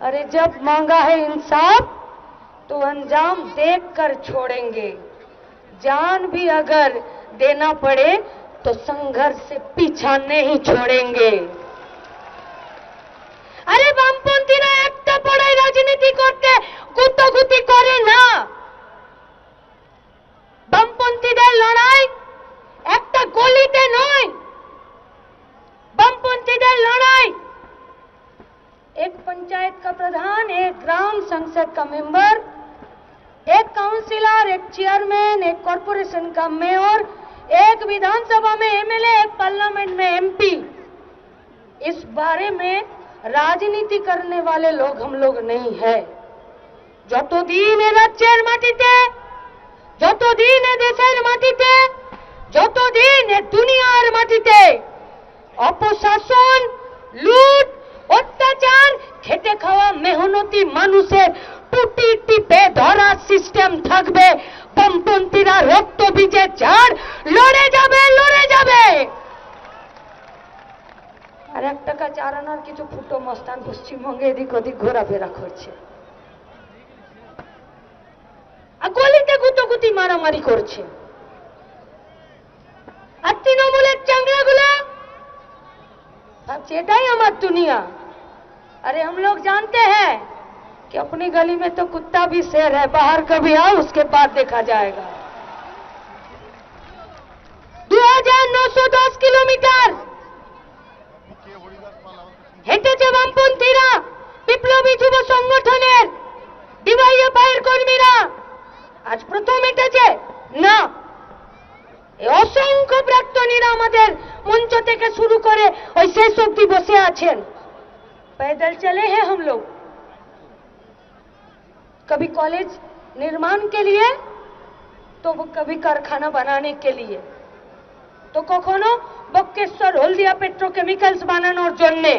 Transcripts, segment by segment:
अरे जब मांगा है इंसाफ तो अंजाम देखकर छोड़ेंगे। जान भी अगर देना पड़े तो संघर्ष से पीछा नहीं छोड़ेंगे। एक पंचायत का प्रधान एक ग्राम संसद का मेंबर एक काउंसिलर एक चेयरमैन एक कॉरपोरेशन का मेयर एक विधानसभा में एमएलए एक पार्लियामेंट में एमपी इस बारे में রাজনীতি করনে वाले लोग हम लोग नहीं है যতদিন এ রাজ্যের মাটিতে যতদিন এ দেশের মাটিতে মেহনতি মানুষের টুটি টিপে ধরার সিস্টেম থাকবে বামপন্থীরা রক্ত বীজে ঝাড় লড়ে যাবে লড়ে যাবে আর এক টাকা চার আনার কিছু ফুটো মস্তান পশ্চিমবঙ্গে এদিক ওদিক ঘোরাফেরা করছে আর গলিতে গুতোগুতি মারামারি করছে আর তৃণমূলের চাংড়াগুলো ভাবছে এটাই আমার दुनिया अरे हम लोग जानते हैं कि अपनी गली में तो कुत्ता भी शेर है बाहर कभी आओ उसके बाद देखा जाएगा दो हजार नौ सौ दस किलोमीटर হেঁটেছে বামপন্থীরা বিপ্লবী যুব সংগঠনের ডিওয়াইএফআইয়ের কর্মীরা আজ প্রথম হেঁটেছে না এই অসংখ্য প্রাক্তনীরা আমাদের মঞ্চ থেকে শুরু করে ওই শেষ অব্দি বসে আছেন पैदल चले हैं हम लोग कभी कॉलेज निर्माण के लिए तो वो कभी कारखाना बनाने के लिए তো কখনো বক্কেশ্বর হলদিয়া পেট্রোকেমিক্যালস বানানোর জন্যে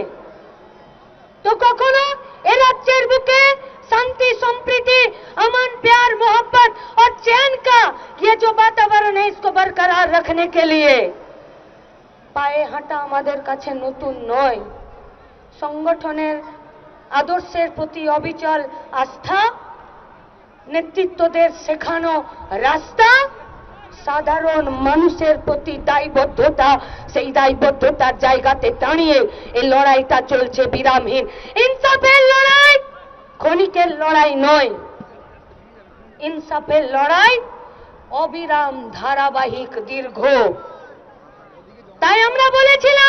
তো কখনো এ রাজ্যের বুকে शांति संप्रीति अमन प्यार मोहब्बत और चैन का ये जो वातावरण है इसको बरकरार रखने के लिए পায়ে হাঁটা আমাদের কাছে নতুন নয় সংগঠনের আদর্শের প্রতি অবিচল আস্থা নেতৃত্বদের শেখানো রাস্তা, সাধারণ মানুষের প্রতি দায়বদ্ধতা, সেই দায়বদ্ধতার জায়গাতে দাঁড়িয়ে এই লড়াইটা চলছে বিরামহীন। ইনসাফের লড়াই ক্ষণিকের লড়াই নয়। ইনসাফের লড়াই অবিরাম ধারাবাহিক দীর্ঘ। তাই আমরা বলেছিলাম